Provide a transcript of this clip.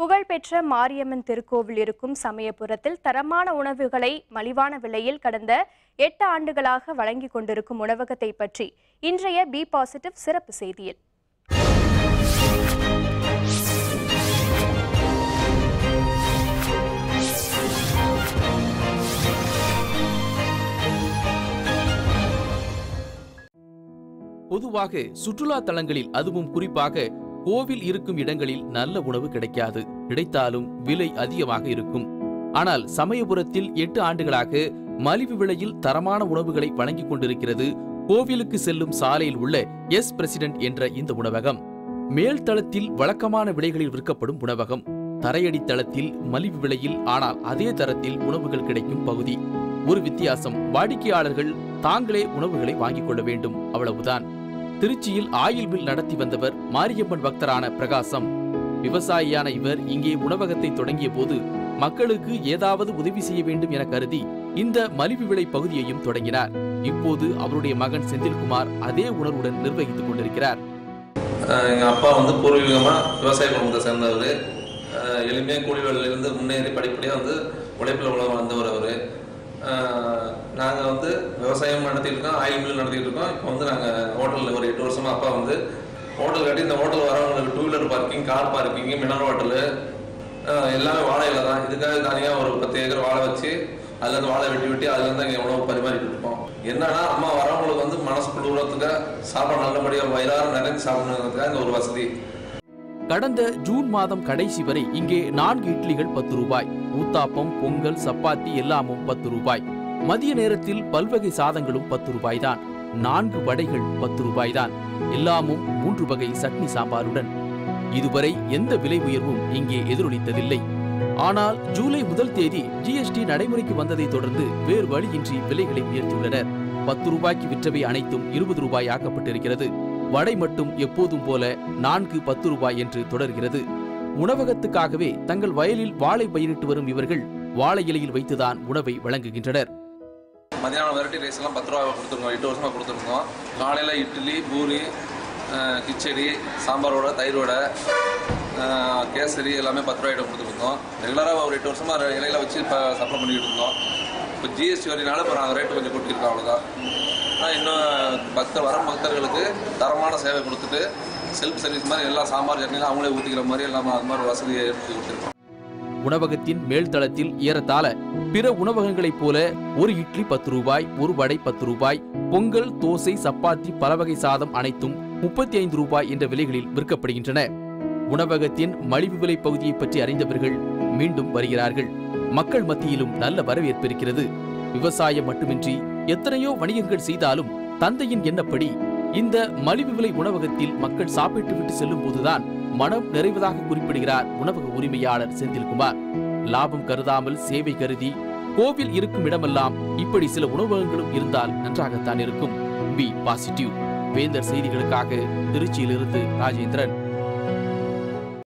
புகழ்பெற்ற மாரியம்மன் திருக்கோவில் இருக்கும் சமயபுரத்தில் தரமான உணவுகளை மலிவான விலையில் கடந்த எட்டு ஆண்டுகளாக வழங்கிக் கொண்டிருக்கும் உணவகத்தை பற்றி இன்றைய பி பாசிட்டிவ் சிறப்பு செய்தியில். பொதுவாக சுற்றுலா தலங்களில் அதுவும் குறிப்பாக கோவில் இருக்கும் இடங்களில் நல்ல உணவு கிடைக்காது. கிடைத்தாலும் விலை அதிகமாக இருக்கும். ஆனால் சமயபுரத்தில் எட்டு ஆண்டுகளாக மலிவு விலையில் தரமான உணவுகளை வழங்கிக் கொண்டிருக்கிறது. கோவிலுக்கு செல்லும் சாலையில் உள்ள எஸ் பிரசிடென்ட் என்ற இந்த உணவகம். மேல் தளத்தில் வழக்கமான விலைகளில் விற்கப்படும் உணவகம். தரையடி தளத்தில் மலிவு விலையில் ஆனால் அதே தரத்தில் உணவுகள் கிடைக்கும் பகுதி. ஒரு வித்தியாசம் வாடிக்கையாளர்கள் தாங்களே உணவுகளை வாங்கிக் கொள்ள வேண்டும். அவ்வளவுதான். திருச்சியில் ஆயில் மில் நடத்தி வந்தவர் மாரியம்மன் பக்தரான பிரகாசம். விவசாயியான இவர் இங்கே உணவகத்தை தொடங்கிய போது மக்களுக்கு ஏதாவது உதவி செய்ய வேண்டும் என கருதி இந்த மலிவு விலை பகுதியையும் தொடங்கினார். இப்போது அவருடைய மகன் செந்தில்குமார் அதே உணர்வுடன் நிர்வகித்துக் கொண்டிருக்கிறார். எங்கள் அப்பா வந்து பூர்வீகமாக விவசாய குடும்பத்தை சேர்ந்தவர். எளிமையாக கூலி வேலையிலேருந்து முன்னேறி படிப்படியாக வந்து உழைப்பில் உலகம் வந்தவர் அவர். நாங்கள் வந்து விவசாயம் நடத்திட்டு இருக்கோம் ஆயில் மில் நடத்திட்டு இருக்கோம். இப்போ வந்து நாங்கள் வருஷமாக அப்பா வந்து ஹோட்டல் கட்டி இந்த ஹோட்டல் வரவங்களுக்கு two wheeler parking car parking mineral hotel எல்லாமே வாழையில தான். இதுக்காக தனியாக ஒரு பத்து ஏக்கர் வாழை வச்சு அதுலேருந்து வாழை வெட்டி வெட்டி அதுலேருந்து அங்கே உணவு பரிமாறிட்டு இருக்கோம் என்னன்னா அம்மா வரவங்களுக்கு வந்து மனசு குளிர்றதுக்கு சாப்பாடு நல்லபடியாக வயிறார நிறைஞ்சு சாப்பிடணுங்கிறதுக்காக இந்த ஒரு வசதி. கடந்த ஜூன் மாதம் கடைசி வரை இங்கே நான்கு இட்லிகள் பத்து ரூபாய் ஊத்தாப்பம் பொங்கல் சப்பாத்தி எல்லாமும் பத்து ரூபாய். மதிய நேரத்தில் பல்வகை சாதங்களும் பத்து ரூபாய் தான் நான்கு வடைகள் பத்து ரூபாய் தான் எல்லாமும் மூன்று வகை சட்னி சாம்பாருடன். இதுவரை எந்த விலை உயர்வும் இங்கே எதிரொலித்ததில்லை. ஆனால் ஜூலை முதல் தேதி ஜிஎஸ்டி நடைமுறைக்கு வந்ததை தொடர்ந்து வேறு வழியின்றி விலைகளை உயர்த்தியுள்ளனர். பத்து ரூபாய்க்கு விற்றவை அனைத்தும் இருபது ரூபாய் ஆக்கப்பட்டிருக்கிறது. வடை மட்டும் எப்போதும் போல நான்கு பத்து ரூபாய் என்று தொடர்கிறது. உணவகத்துக்காகவே தங்கள் வயலில் வாழை பயிரிட்டு வரும் இவர்கள் வாழை இலையில் வைத்துதான் உணவை வழங்குகின்றனர். மதியானம் வெரைட்டி ரைஸ் எல்லாம் பத்து ரூபா கொடுத்துருக்கோம் எட்டு வருஷமாக கொடுத்துருக்கோம் காலையில் இட்லி பூரி கிச்சடி சாம்பாரோட தயிரோட கேசரி எல்லாமே பத்து ரூபாய் கொடுத்துருந்தோம். ரெகுலராக ஒரு எட்டு வருஷமாக இலையில வச்சு இப்போ சப்ளை பண்ணிக்கிட்டு இருந்தோம். இப்போ ஜிஎஸ்டி வரினால இப்போ நாங்கள் ரேட்டு கொஞ்சம் கூட்டியிருக்கோம் அவ்வளோதான் ஆனால் இன்னும் பக்தர் வர பக்தர்களுக்கு தரமான சேவை கொடுத்துட்டு செல்ஃப் சர்வீஸ் மாதிரி எல்லா சாம்பார் சட்னிலாம் அவங்களே ஊற்றிக்கிற மாதிரி எல்லாம் அது மாதிரி வசதியை ஏற்படுத்தி கொடுத்துருக்கோம். உணவகத்தின் மேல்தளத்தில் ஏறத்தாழ பிற உணவகங்களைப் போல ஒரு இட்லி பத்து ரூபாய் ஒரு வடை பத்து ரூபாய் பொங்கல் தோசை சப்பாத்தி பலவகை சாதம் அனைத்தும் முப்பத்தி ஐந்து ரூபாய் என்ற விலைகளில் விற்கப்படுகின்றன. உணவகத்தின் மலிவு விலை பகுதியை பற்றி அறிந்தவர்கள் மீண்டும் வருகிறார்கள். மக்கள் மத்தியிலும் நல்ல வரவேற்பு இருக்கிறது. விவசாயம் மட்டுமின்றி எத்தனையோ வணிகங்கள் செய்தாலும் தந்தையின் எண்ணப்படி இந்த மலிவு விலை உணவகத்தில் மக்கள் சாப்பிட்டு விட்டு செல்லும் போதுதான் மனம் நிறைவதாக குறிப்பிடுகிறார் உணவக உரிமையாளர் செந்தில்குமார். லாபம் கருதாமல் சேவை கருதி கோவில் இருக்கும் இடமெல்லாம் இப்படி சில உணவகங்களும் இருந்தால் நன்றாகத்தான் இருக்கும். Be positive. வேந்தர் செய்திகளுக்காக திருச்சியிலிருந்து ராஜேந்திரன்.